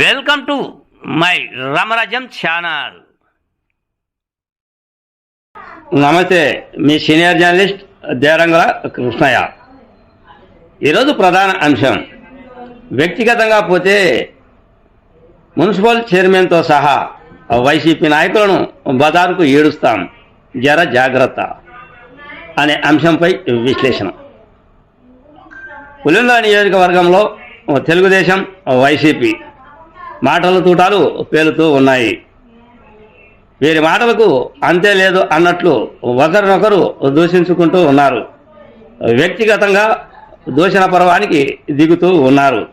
Welcome to my Ramarajyam channel. నమస్తే మీ senior journalist Derangula Krishnaiah. ఈరోజు ప్రధాన అంశం వ్యక్తిగతంగా పోతే మున్సిపల్ చైర్మన్తో సహా వైసీపీ నాయకులను బజారుకు ఏడుస్తాం. జర జాగ్రత్త అనే అంశంపై విశ్లేషణ. పులింద నియోజకవర్గంలో తెలుగుదేశం వైసీపీ మాటల తూటాలు పేలుతూ ఉన్నాయి. వీరి మాటలకు అంతే లేదు అన్నట్లు ఒకరినొకరు దూషించుకుంటూ ఉన్నారు. వ్యక్తిగతంగా దూషణ పర్వానికి దిగుతూ ఉన్నారు.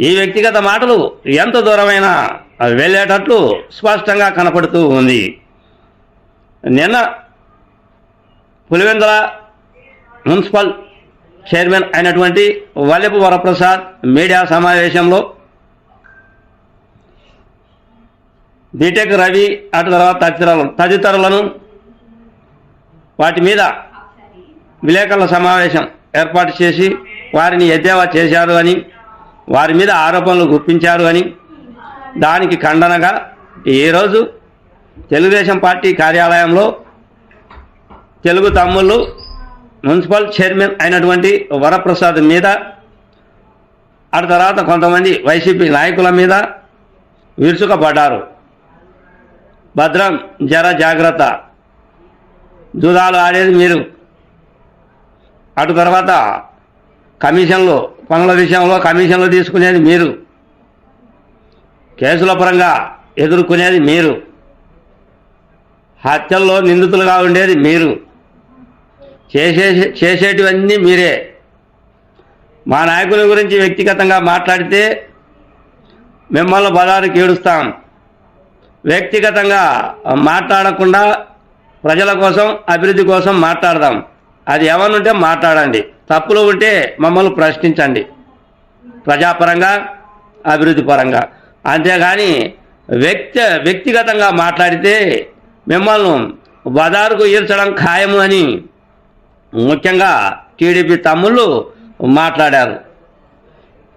ఈ వ్యక్తిగత మాటలు ఎంత దూరమైనా వెళ్ళేటట్లు స్పష్టంగా కనపడుతూ ఉంది. నిన్న పులివెందుల మున్సిపల్ చైర్మన్ అయినటువంటి వల్లెపు వరప్రసాద్ మీడియా సమావేశంలో బీటెక్ రవి అటు తర్వాత తదితరులను తదితరులను వాటి మీద విలేకరుల సమావేశం ఏర్పాటు చేసి వారిని ఎద్దేవా చేశారు అని వారి మీద ఆరోపణలు గుప్పించారు అని దానికి ఖండనగా ఈరోజు తెలుగుదేశం పార్టీ కార్యాలయంలో తెలుగు తమ్ముళ్ళు మున్సిపల్ చైర్మన్ అయినటువంటి వరప్రసాద్ మీద అటు తర్వాత కొంతమంది వైసీపీ నాయకుల మీద విరుచుకపడ్డారు. భద్రం జర జాగ్రత్త. జూదాలు ఆడేది మీరు. అటు తర్వాత కమిషన్లు పనుల విషయంలో కమిషన్లు తీసుకునేది మీరు. కేసుల పరంగా ఎదుర్కొనేది మీరు. హత్యల్లో నిందితులుగా ఉండేది మీరు. చేసే చేసేటివన్నీ మీరే. మా నాయకుల గురించి వ్యక్తిగతంగా మాట్లాడితే మిమ్మల్ని బలానికి ఏడుస్తాం. వ్యక్తిగతంగా మాట్లాడకుండా ప్రజల కోసం అభివృద్ధి కోసం మాట్లాడదాం. అది ఎవరినుంటే మాట్లాడండి. తప్పులు ఉంటే మమ్మల్ని ప్రశ్నించండి. ప్రజాపరంగా అభివృద్ధి పరంగా. అంతేగాని వ్యక్తి వ్యక్తిగతంగా మాట్లాడితే మిమ్మల్ని బదారుకు ఈర్చడం ఖాయము అని ముఖ్యంగా టీడీపీ తమ్ముళ్ళు మాట్లాడారు.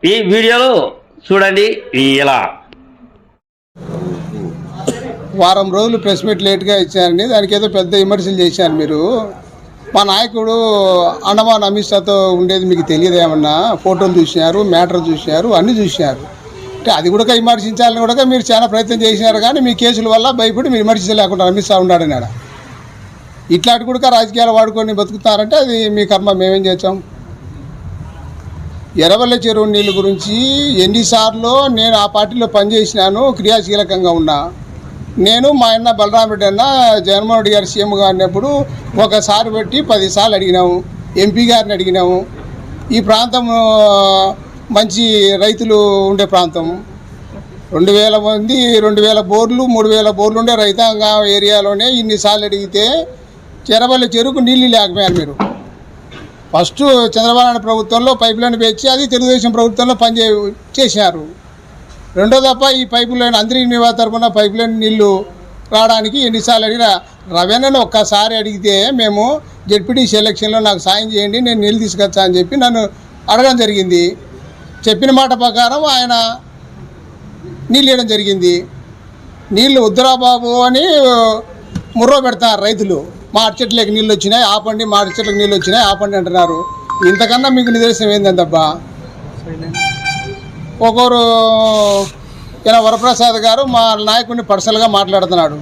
ఈ వీడియోలో చూడండి ఇలా. వారం రోజులు ప్రెస్ మీట్ లేట్గా ఇచ్చారని దానికి ఏదో పెద్ద విమర్శలు చేశారు మీరు. మా నాయకుడు అండమాన్ అమిత్ షాతో ఉండేది మీకు తెలియదు ఏమన్నా? ఫోటోలు చూసినారు మ్యాటర్ చూసినారు అన్నీ చూసినారు అంటే అది కూడా విమర్శించాలని కూడా మీరు చాలా ప్రయత్నం చేసినారు కానీ మీ కేసుల వల్ల భయపడి మీరు విమర్శించలేకుండా అమిత్ షా ఉన్నాడని ఆడ ఇట్లాంటి కూడా రాజకీయాలు వాడుకొని బతుకుతారంటే అది మీ కర్మ మేమేం చేస్తాం? ఎర్రవల్లి చెరువు నీళ్ళ గురించి ఎన్నిసార్లు నేను ఆ పార్టీలో పనిచేసినాను క్రియాశీలకంగా ఉన్నా. నేను మా అన్న బలరామరెడ్డి అన్న జగన్మోహన్ రెడ్డి గారు సీఎంగా గారినప్పుడు ఒకసారి పెట్టి పదిసార్లు అడిగినాము ఎంపీ గారిని అడిగినాము. ఈ ప్రాంతం మంచి రైతులు ఉండే ప్రాంతం. రెండు వేల మంది రెండు వేల బోర్లు మూడు వేల బోర్లు ఉండే రైతాంగ ఏరియాలోనే ఇన్నిసార్లు అడిగితే చెరవల్లి చెరుకు నీళ్ళు లేకపోయారు మీరు. ఫస్ట్ చంద్రబాబు నాయుడు ప్రభుత్వంలో పైప్ లైన్ పెంచి అది తెలుగుదేశం ప్రభుత్వంలో పనిచే చేశారు. రెండో తప్ప ఈ పైపు లైన్ అందరి నివాస తరపున పైపు లైన్ నీళ్ళు రావడానికి ఎన్నిసార్లు అడిగిన రవేణను ఒక్కసారి అడిగితే మేము జెడ్పీటీ సెలక్షన్లో నాకు సాయం చేయండి నేను నీళ్ళు తీసుకొచ్చా అని చెప్పి నన్ను అడగడం జరిగింది. చెప్పిన మాట ప్రకారం ఆయన నీళ్ళు ఇవ్వడం జరిగింది. నీళ్ళు వద్దురా బాబు అని ముర్రో పెడతారు రైతులు. మా చెట్లకి నీళ్ళు వచ్చినాయి ఆపండి మా చెట్లకు నీళ్ళు వచ్చినాయి ఆపండి అంటున్నారు. ఇంతకన్నా మీకు నిదర్శనం ఏందంటబ్బా ఒకరు ఈయన వరప్రసాద్ గారు మా నాయకుడిని పర్సనల్గా మాట్లాడుతున్నాడు.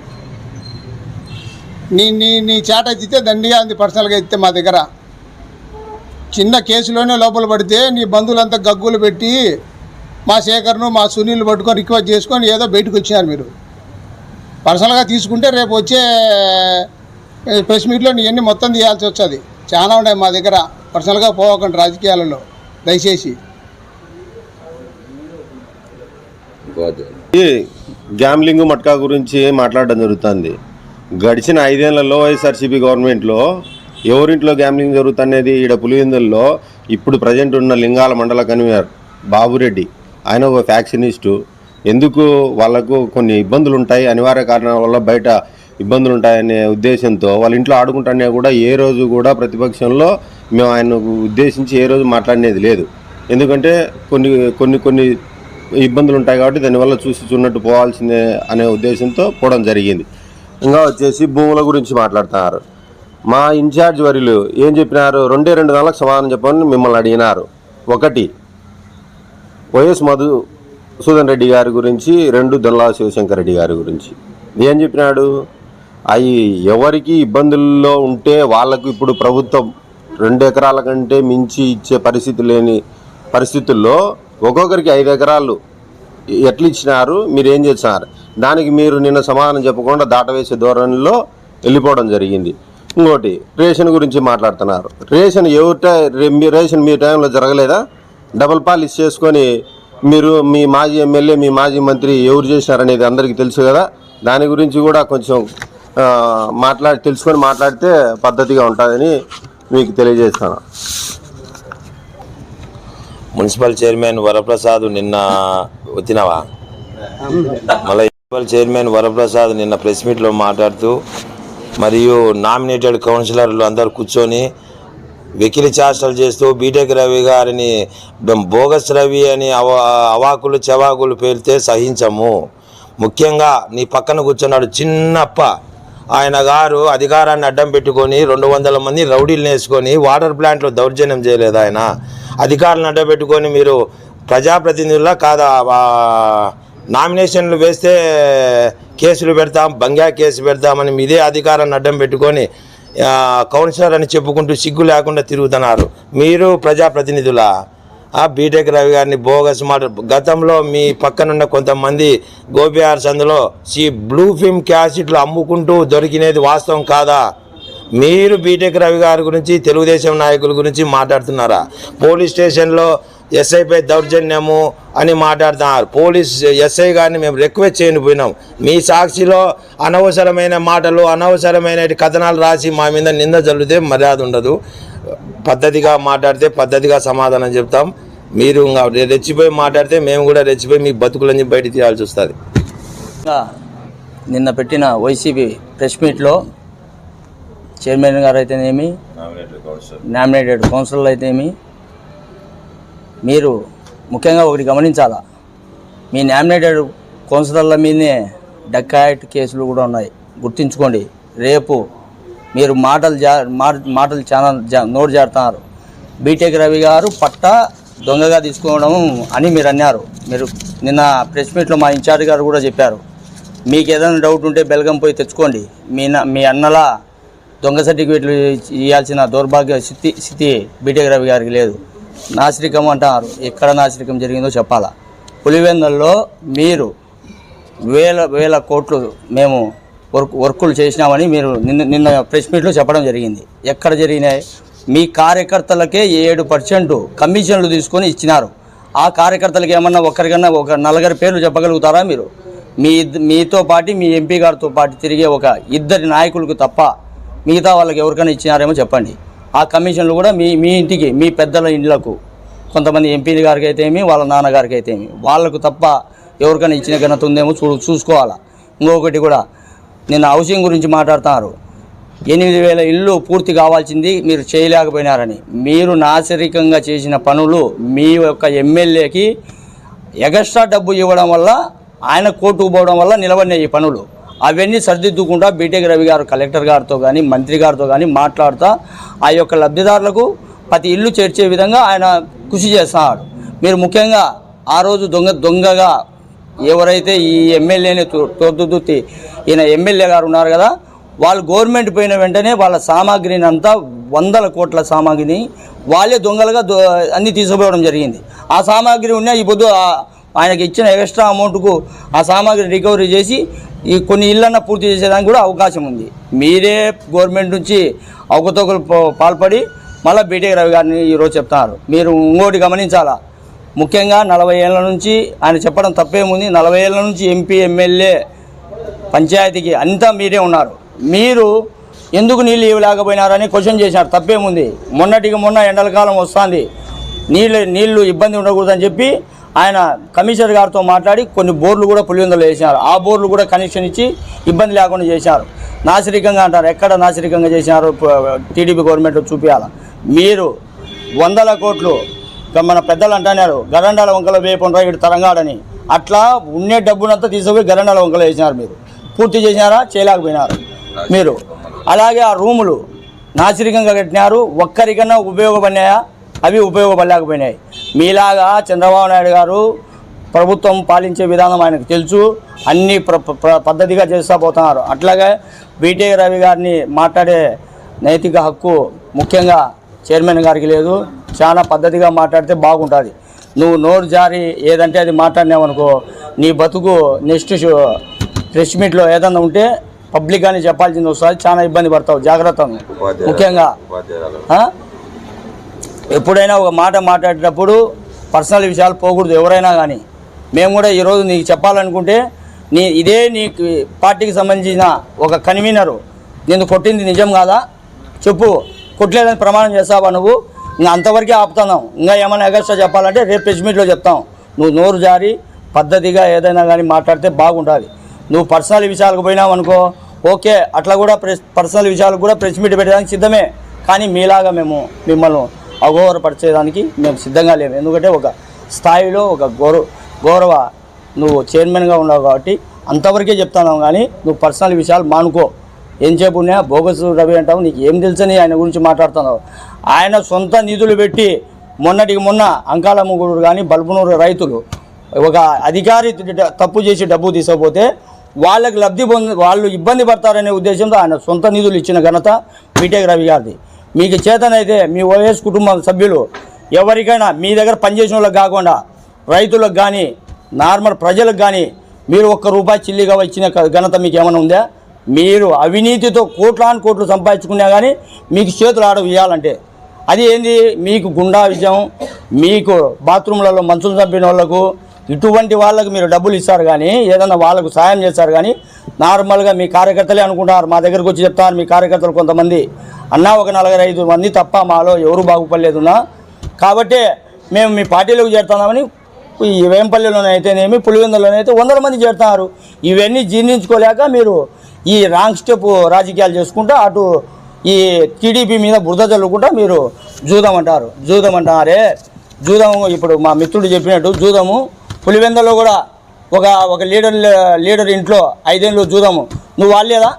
నీ నీ నీ చేట ఎత్తితే దండిగా ఉంది పర్సనల్గా ఇస్తే మా దగ్గర. చిన్న కేసులోనే లోపల పడితే నీ బంధువులంతా గగ్గులు పెట్టి మా శేఖర్ను మా సునీల్ పట్టుకొని రిక్వెస్ట్ చేసుకొని ఏదో బయటకు వచ్చినారు మీరు. పర్సనల్గా తీసుకుంటే రేపు వచ్చే ప్రెస్ మీట్లో నీ అన్ని మొత్తం తీయాల్సి వచ్చేది చాలా ఉన్నాయి మా దగ్గర. పర్సనల్గా పోవకండి రాజకీయాలలో. దయచేసి. ఈ గ్యామ్లింగ్ మట్కా గురించి మాట్లాడడం జరుగుతుంది. గడిచిన ఐదేళ్ళలో వైఎస్ఆర్సీపీ గవర్నమెంట్లో ఎవరింట్లో గ్యామ్లింగ్ జరుగుతున్నది ఈడ పులివెందుల్లో ఇప్పుడు ప్రజెంట్ ఉన్న లింగాల మండల కన్వీనర్ బాబురెడ్డి. ఆయన ఒక ఫ్యాక్షనిస్టు. ఎందుకు వాళ్ళకు కొన్ని ఇబ్బందులు ఉంటాయి అనివార్య కారణాల వల్ల బయట ఇబ్బందులు ఉంటాయనే ఉద్దేశంతో వాళ్ళ ఇంట్లో ఆడుకుంటానే కూడా ఏ రోజు కూడా ప్రతిపక్షంలో మేము ఆయనకు ఉద్దేశించి ఏ రోజు మాట్లాడినది లేదు. ఎందుకంటే కొన్ని కొన్ని కొన్ని ఇబ్బందులు ఉంటాయి కాబట్టి దానివల్ల చూసి చూన్నట్టు పోవాల్సిందే అనే ఉద్దేశంతో పోవడం జరిగింది. ఇంకా వచ్చేసి భూముల గురించి మాట్లాడుతున్నారు. మా ఇన్ఛార్జ్ వరిలు ఏం చెప్పినారు? రెండే రెండు నెలలకు సమాధానం చెప్పమని మిమ్మల్ని అడిగినారు. ఒకటి వైఎస్ మధుసూదన్ రెడ్డి గారి గురించి రెండు దొల్లా శివశంకర్ రెడ్డి గారి గురించి. ఏం చెప్పినాడు? అవి ఎవరికి ఇబ్బందుల్లో ఉంటే వాళ్ళకు ఇప్పుడు ప్రభుత్వం రెండు ఎకరాల కంటే మించి ఇచ్చే పరిస్థితి లేని పరిస్థితుల్లో ఒక్కొక్కరికి ఐదు ఎకరాలు ఎట్లా ఇచ్చినారు మీరు ఏం చేస్తున్నారు? దానికి మీరు నిన్న సమాధానం చెప్పకుండా దాటవేసే ధోరణిలో వెళ్ళిపోవడం జరిగింది. ఇంకోటి రేషన్ గురించి మాట్లాడుతున్నారు. రేషన్ ఎవరి మీ రేషన్ మీ టైంలో జరగలేదా? డబల్ పాలిస్ చేసుకొని మీరు మీ మాజీ ఎమ్మెల్యే మీ మాజీ మంత్రి ఎవరు చేసినారనేది అందరికీ తెలుసు కదా. దాని గురించి కూడా కొంచెం మాట్లాడి తెలుసుకొని మాట్లాడితే పద్ధతిగా ఉంటుందని మీకు తెలియజేస్తాను. మున్సిపల్ చైర్మన్ వరప్రసాద్ నిన్న వచ్చినావా? మళ్ళీ మున్సిపల్ చైర్మన్ వరప్రసాద్ నిన్న ప్రెస్ మీట్లో మాట్లాడుతూ మరియు నామినేటెడ్ కౌన్సిలర్లు అందరు కూర్చొని వెకిలి చేష్టలు చేస్తూ బీటెక్ రవి గారిని బోగస్ రవి అని అవ అవాకులు చెవాకులు పేరితే సహించము. ముఖ్యంగా నీ పక్కన కూర్చున్నాడు చిన్నప్ప. ఆయన గారు అధికారాన్ని అడ్డం పెట్టుకొని రెండు వందల మంది రౌడీలు వేసుకొని వాటర్ ప్లాంట్లో దౌర్జన్యం చేయలేదు ఆయన. అధికారులను అడ్డం పెట్టుకొని మీరు ప్రజాప్రతినిధుల కాదా నామినేషన్లు వేస్తే కేసులు పెడతాం బంగా కేసు పెడతామని మీదే అధికారాన్ని అడ్డం పెట్టుకొని కౌన్సిలర్ అని చెప్పుకుంటూ సిగ్గు లేకుండా తిరుగుతున్నారు. మీరు ప్రజాప్రతినిధుల? ఆ బీటెక్ రవి గారిని బోగస్ మాట. గతంలో మీ పక్కనున్న కొంతమంది గోపిఆర్ సందులో ఈ బ్లూ ఫిల్మ్ క్యాసెట్లు అమ్ముకుంటూ దొరికినది వాస్తవం కాదా? మీరు బీటెక్ రవి గారి గురించి తెలుగుదేశం నాయకుల గురించి మాట్లాడుతున్నారా? పోలీస్ స్టేషన్లో ఎస్ఐపై దౌర్జన్యము అని మాట్లాడుతున్నారు. పోలీస్ ఎస్ఐ గారిని మేము రిక్వెస్ట్ చేయని పోయినాం. మీ సాక్షిలో అనవసరమైన మాటలు అనవసరమైన కథనాలు రాసి మా మీద నింద జల్లితే మర్యాద ఉండదు. పద్ధతిగా మాట్లాడితే పద్ధతిగా సమాధానం చెప్తాం. మీరు ఇంకా రెచ్చిపోయి మాట్లాడితే మేము కూడా రెచ్చిపోయి మీ బతుకులని బయట తీయాల్సి వస్తుంది. నిన్న పెట్టిన వైసీపీ ప్రెస్ మీట్లో చైర్మన్ గారు అయితేనేమి నామినేటెడ్ కౌన్సిలర్లు అయితేమి మీరు ముఖ్యంగా ఒకటి గమనించాలా మీ నామినేటెడ్ కౌన్సిలర్ల మీదనే డక్కాయట్ కేసులు కూడా ఉన్నాయి గుర్తించుకోండి రేపు మీరు మాటలు జా మా- మాటలు చాలా నోరు నోటు జారుతున్నారు బీటెక్ రవి గారు పట్ట దొంగగా తీసుకోవడం అని మీరు అన్నారు మీరు నిన్న ప్రెస్ మీట్లో మా ఇన్ఛార్జ్ గారు కూడా చెప్పారు మీకు ఏదైనా డౌట్ ఉంటే బెల్గం పోయి తెచ్చుకోండి మీ మీ అన్నలా దొంగ సర్టిఫికేట్లు ఇవ్వాల్సిన దౌర్భాగ్య స్థితి స్థితి బీటెక్ రవి గారికి లేదు నాసిరికం అంటారు. ఎక్కడ నాసిరికం జరిగిందో చెప్పాలా? పులివెందల్లో మీరు వేల వేల కోట్లు మేము వర్క్ వర్కులు చేసినామని మీరు నిన్న నిన్న ప్రెస్ మీట్లో చెప్పడం జరిగింది. ఎక్కడ జరిగినాయి? మీ కార్యకర్తలకే ఏడు పర్సెంట్ కమిషన్లు తీసుకొని ఇచ్చినారు. ఆ కార్యకర్తలకి ఏమన్నా ఒకరికన్నా ఒక నలుగురి పేర్లు చెప్పగలుగుతారా మీరు? మీ మీతో పాటు మీ ఎంపీ గారితో పాటు తిరిగే ఒక ఇద్దరి నాయకులకు తప్ప మిగతా వాళ్ళకి ఎవరికైనా ఇచ్చినారేమో చెప్పండి. ఆ కమిషన్లు కూడా మీ మీ ఇంటికి మీ పెద్దల ఇండ్లకు. కొంతమంది ఎంపీల గారికి అయితే ఏమి వాళ్ళ నాన్నగారికి అయితే ఏమి వాళ్ళకు తప్ప ఎవరికైనా ఇచ్చిన ఘనత ఉందేమో చూ చూసుకోవాలా. ఇంకొకటి కూడా నిన్న హౌసింగ్ గురించి మాట్లాడుతున్నారు. ఎనిమిది వేల ఇల్లు పూర్తి కావాల్సింది మీరు చేయలేకపోయినారని. మీరు నాశరికంగా చేసిన పనులు మీ యొక్క ఎమ్మెల్యేకి ఎగస్ట్రా డబ్బు ఇవ్వడం వల్ల ఆయన కోర్టుకు పోవడం వల్ల నిలబడినాయి ఈ పనులు. అవన్నీ సరిదిద్దుకుంటా బీటెక్ రవి గారు కలెక్టర్ గారితో కానీ మంత్రి గారితో కానీ మాట్లాడుతూ ఆ యొక్క లబ్ధిదారులకు ప్రతి ఇల్లు చేర్చే విధంగా ఆయన కృషి చేస్తున్నాడు. మీరు ముఖ్యంగా ఆ రోజు దొంగ దొంగగా ఎవరైతే ఈ ఎమ్మెల్యేని తోదుద్దుతి ఈయన ఎమ్మెల్యే గారు ఉన్నారు కదా వాళ్ళు గవర్నమెంట్ పోయిన వెంటనే వాళ్ళ సామాగ్రిని అంతా వందల కోట్ల సామాగ్రిని వాళ్ళే దొంగలుగా దొ అన్నీ తీసుకుపోవడం జరిగింది. ఆ సామాగ్రి ఉన్న ఈ పొద్దు ఆయనకి ఇచ్చిన ఎక్స్ట్రా అమౌంట్కు ఆ సామాగ్రి రికవరీ చేసి ఈ కొన్ని ఇళ్ళన్న పూర్తి చేసేదానికి కూడా అవకాశం ఉంది. మీరే గవర్నమెంట్ నుంచి అవకతవకలు పాల్పడి మళ్ళీ బీటెక్ రవి గారిని ఈరోజు చెప్తున్నారు మీరు ఇంకోటి గమనించాలా? ముఖ్యంగా నలభై ఏళ్ళ నుంచి ఆయన చెప్పడం తప్పేముంది? నలభై ఏళ్ళ నుంచి ఎంపీ ఎమ్మెల్యే పంచాయతీకి అంతా మీరే ఉన్నారు. మీరు ఎందుకు నీళ్ళు ఇవ్వలేకపోయినారని క్వశ్చన్ చేశారు తప్పేముంది? మొన్నటికి మొన్న ఎండల కాలం వస్తుంది. నీళ్ళు నీళ్ళు ఇబ్బంది ఉండకూడదని చెప్పి ఆయన కమిషనర్ గారితో మాట్లాడి కొన్ని బోర్లు కూడా పులివెందులు వేసినారు. ఆ బోర్లు కూడా కనెక్షన్ ఇచ్చి ఇబ్బంది లేకుండా చేశారు. నాసిరికంగా అంటారు. ఎక్కడ నాసిరికంగా చేసినారు? టీడీపీ గవర్నమెంట్ చూపించాలి మీరు వందల కోట్లు మన పెద్దలు అంటున్నారు. గరండాల వంకలో వేయకుండా ఇటు తరంగాడని. అట్లా ఉండే డబ్బునంతా తీసుకుపోయి గరండాల వంకలో వేసినారు మీరు. పూర్తి చేసినారా? చేయలేకపోయినారు. మీరు. అలాగే ఆ రూములు నాసిరికంగా కట్టినారు. ఒక్కరికన్నా ఉపయోగపడినాయా? అవి ఉపయోగపడలేకపోయినాయి. మీలాగా చంద్రబాబు నాయుడు గారు ప్రభుత్వం పాలించే విధానం ఆయనకు తెలుసు. అన్ని పద్ధతిగా చేస్తూ పోతున్నారు. అట్లాగే బీటే రవి గారిని మాట్లాడే నైతిక హక్కు ముఖ్యంగా చైర్మన్ గారికి లేదు. చాలా పద్ధతిగా మాట్లాడితే బాగుంటుంది. నువ్వు నోరు జారి ఏదంటే అది మాట్లాడినావనుకో నీ బతుకు నెక్స్ట్ షో- ప్రెస్ మీట్లో ఏదన్నా ఉంటే పబ్లిక్ కానీ చెప్పాల్సింది వస్తుంది. చాలా ఇబ్బంది పడతావు. జాగ్రత్త ముఖ్యంగా? ఎప్పుడైనా ఒక మాట మాట్లాడేటప్పుడు పర్సనల్ విషయాలు పోకూడదు ఎవరైనా కానీ మేము కూడా ఈరోజు నీకు చెప్పాలనుకుంటే నీ ఇదే నీకు పార్టీకి సంబంధించిన ఒక కన్వీనరు నేను కొట్టింది నిజం కాదా? చెప్పు. కొట్టలేదని ప్రమాణం చేస్తావా నువ్వు? ఇంకా అంతవరకే ఆపుతున్నాం. ఇంకా ఏమైనా ఎగస్ట్రా చెప్పాలంటే రేపు ప్రెస్ మీట్లో చెప్తాం. నువ్వు నోరు జారి పద్ధతిగా ఏదైనా కానీ మాట్లాడితే బాగుంటుంది. నువ్వు పర్సనల్ విషయాలకు పోయినావు అనుకో ఓకే అట్లా కూడా ప్రెస్ పర్సనల్ విషయాలకు కూడా ప్రెస్ మీట్ పెట్టడానికి సిద్ధమే. కానీ మీలాగా మేము మిమ్మల్ని అగౌరవపరిచేదానికి మేము సిద్ధంగా లేము. ఎందుకంటే ఒక స్థాయిలో ఒక గౌరవ గౌరవ నువ్వు చైర్మన్గా ఉన్నావు కాబట్టి అంతవరకే చెప్తున్నావు కానీ నువ్వు పర్సనల్ విషయాలు మానుకో. ఏం చెప్పున్నా బోగస్ రవి అంటావు నీకు ఏం తెలుసని ఆయన గురించి మాట్లాడుతున్నావు. ఆయన సొంత నిధులు పెట్టి మొన్నటికి మొన్న అంకాలమ్మగూడు కానీ బల్బునూరు రైతులు ఒక అధికారి తప్పు చేసి డబ్బు తీసుకపోతే వాళ్ళకి లబ్ధి పొంది వాళ్ళు ఇబ్బంది పడతారనే ఉద్దేశంతో ఆయన సొంత నిధులు ఇచ్చిన ఘనత బీటెక్ రవి గారిది. మీకు చేతనైతే మీ ఓఎస్ కుటుంబ సభ్యులు ఎవరికైనా మీ దగ్గర పనిచేసిన వాళ్ళకి కాకుండా రైతులకు కానీ నార్మల్ ప్రజలకు కానీ మీరు ఒక్క రూపాయి చిల్లిగా వచ్చిన ఘనత మీకు ఏమైనా ఉందా? మీరు అవినీతితో కోట్లాను కోట్లు సంపాదించుకున్నా కానీ మీకు చేతులు ఆడ ఇవ్వాలంటే అది ఏంది? మీకు గుండా విజయం మీకు బాత్రూమ్లలో మంచులు చంపిన వాళ్ళకు ఇటువంటి వాళ్ళకు మీరు డబ్బులు ఇస్తారు కానీ ఏదన్నా వాళ్ళకు సాయం చేస్తారు కానీ నార్మల్గా మీ కార్యకర్తలే అనుకుంటారు మా దగ్గరకు వచ్చి చెప్తారు మీ కార్యకర్తలు కొంతమంది అన్నా ఒక నలభై ఐదు మంది తప్ప మాలో ఎవరు బాగుపడలేదున్నా. కాబట్టి మేము మీ పార్టీలోకి చేరుతున్నామని ఈ వేంపల్లిలోనైతేనేమి పులివెందులోనైతే వందల మంది చేరుతున్నారు. ఇవన్నీ జీర్ణించుకోలేక మీరు ఈ రాంగ్ స్టెప్ రాజకీయాలు చేసుకుంటూ అటు ఈ టీడీపీ మీద బురద చల్లుకుంటా మీరు జూదం అంటారు. జూదం అంటారే. జూదము ఇప్పుడు మా మిత్రుడు చెప్పినట్టు జూదము పులివెందలో కూడా ఒక ఒక లీడర్ లీడర్ ఇంట్లో ఐదేళ్ళు చూద్దాము నువ్వు వాళ్ళేదా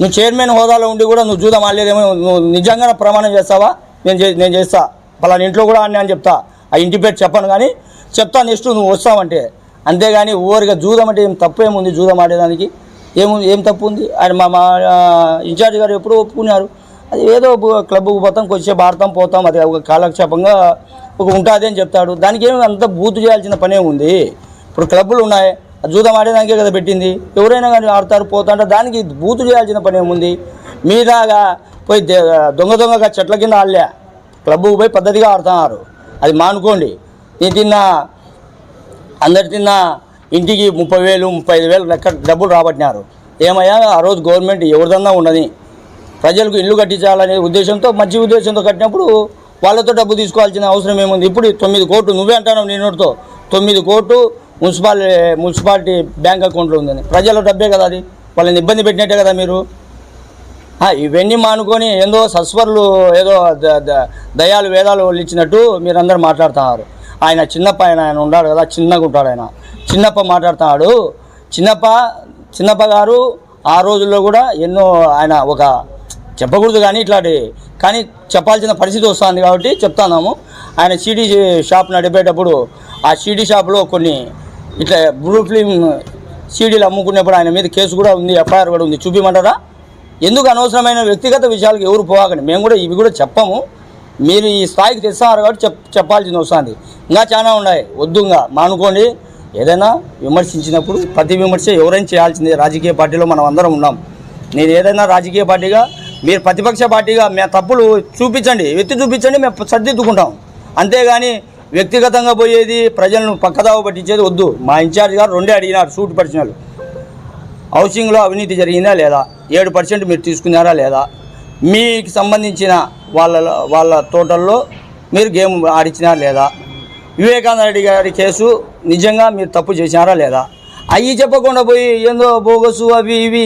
నువ్వు చైర్మన్ హోదాలో ఉండి కూడా నువ్వు చూద్దాం వాళ్ళేదేమో నువ్వు నిజంగానే ప్రమాణం చేస్తావా? నేను నేను చేస్తా. పలానా ఇంట్లో కూడా ఆడినా అని చెప్తా. ఆ ఇంటి పేరు చెప్పను కానీ చెప్తా నెక్స్ట్ నువ్వు వస్తావంటే. అంతేగాని ఊరిగా చూద్దామంటే ఏం తప్పు ఏముంది చూద్దాం ఆడేదానికి? ఏముంది ఏం తప్పు ఉంది? ఆయన మా మా ఇన్ఛార్జ్ గారు ఎప్పుడూ ఒప్పుకున్నారు. అది ఏదో క్లబ్కు పోతాం కొంచెం ఆడతాం పోతాం. అది ఒక కాలక్షేపంగా ఒక ఉంటుంది అని చెప్తాడు. దానికి ఏమి అంత బూతు చేయాల్సిన పనే ఉంది. ఇప్పుడు క్లబ్బులు ఉన్నాయి. జూదం ఆడేదానికే కదా పెట్టింది. ఎవరైనా కానీ ఆడతారు పోతాంటే దానికి బూతు చేయాల్సిన పని ఏముంది మీలాగా పోయి దే- దొంగ దొంగగా చెట్ల కింద ఆడలే. క్లబ్కు పోయి పద్ధతిగా ఆడుతున్నారు. అది మానుకోండి. నేను తిన్న అందరు తిన్న ఇంటికి ముప్పై వేలు ముప్పై ఐదు వేలు లెక్క డబ్బులు రాబట్టినారు. ఏమయ్యా ఆ రోజు గవర్నమెంట్ ఎవరిదన్నా ఉండని ప్రజలకు ఇల్లు కట్టించాలనే ఉద్దేశంతో మంచి ఉద్దేశంతో కట్టినప్పుడు వాళ్ళతో డబ్బు తీసుకోవాల్సిన అవసరం ఏముంది? ఇప్పుడు తొమ్మిది కోట్లు నువ్వే అంటావు నీ నోటితో. తొమ్మిది కోట్లు మున్సిపాల్ మున్సిపాలిటీ బ్యాంక్ అకౌంట్లో ఉందని. ప్రజల డబ్బే కదా అది. వాళ్ళని ఇబ్బంది పెట్టినట్టే కదా మీరు. ఇవన్నీ మానుకొని ఏందో సస్వర్లు ఏదో దయాలు వేదాలు వాళ్ళు ఇచ్చినట్టు మీరందరూ మాట్లాడుతున్నారు. ఆయన చిన్నప్ప ఆయన ఆయన ఉన్నాడు కదా చిన్నగా ఉంటాడు ఆయన. చిన్నప్ప మాట్లాడుతున్నాడు. చిన్నప్ప చిన్నప్ప గారు ఆ రోజుల్లో కూడా ఎన్నో ఆయన ఒక చెప్పకూడదు కానీ ఇట్లాంటి కానీ చెప్పాల్సిన పరిస్థితి వస్తుంది కాబట్టి చెప్తున్నాము. ఆయన సీడీ షాప్ నడిపేటప్పుడు ఆ సీడీ షాప్లో కొన్ని ఇట్లా బ్లూ ఫిలిం సీడీలు అమ్ముకునేప్పుడు ఆయన మీద కేసు కూడా ఉంది ఎఫ్ఐఆర్ కూడా ఉంది. చూపిమంటారా? ఎందుకు అనవసరమైన వ్యక్తిగత విషయాలకు ఎవరు పోవాకండి? మేము కూడా ఇవి కూడా చెప్పము. మీరు ఈ స్థాయికి తెస్తున్నారు కాబట్టి చెప్ చెప్పాల్సింది వస్తుంది. ఇంకా చాలా ఉన్నాయి. వద్దు మానుకోండి ఏదైనా విమర్శించినప్పుడు ప్రతి విమర్శ ఎవరైనా చేయాల్సిందే. రాజకీయ పార్టీలో మనం అందరం ఉన్నాం. నేను ఏదైనా రాజకీయ పార్టీగా మీరు ప్రతిపక్ష పార్టీగా మేము తప్పులు చూపించండి ఎత్తి చూపించండి మేము సర్దిద్దుకుంటాం. అంతేగాని వ్యక్తిగతంగా పోయేది ప్రజలను పక్కదావ పట్టించేది వద్దు. మా ఇన్ఛార్జ్ గారు రెండే అడిగినారు సూట్ పర్సనల్ హౌసింగ్లో అవినీతి జరిగిందా లేదా? ఏడు పర్సెంట్ మీరు తీసుకున్నారా లేదా? మీకు సంబంధించిన వాళ్ళ వాళ్ళ తోటల్లో మీరు గేమ్ ఆడించినారా లేదా? వివేకానంద రెడ్డి గారి కేసు నిజంగా మీరు తప్పు చేసినారా లేదా? అవి చెప్పకుండా పోయి ఏందో బోగసు అవి ఇవి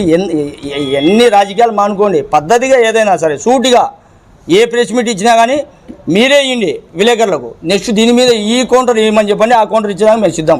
ఎన్ని రాజకీయాలు మానుకోండి. పద్ధతిగా ఏదైనా సరే సూటిగా ఏ ప్రెస్ మీట్ ఇచ్చినా కానీ మీరే ఇవ్వండి విలేకరులకు. నెక్స్ట్ దీని మీద ఈ కౌంటర్ ఇవ్వమని చెప్పండి ఆ కౌంటర్ ఇచ్చేదానికి మేము సిద్ధం.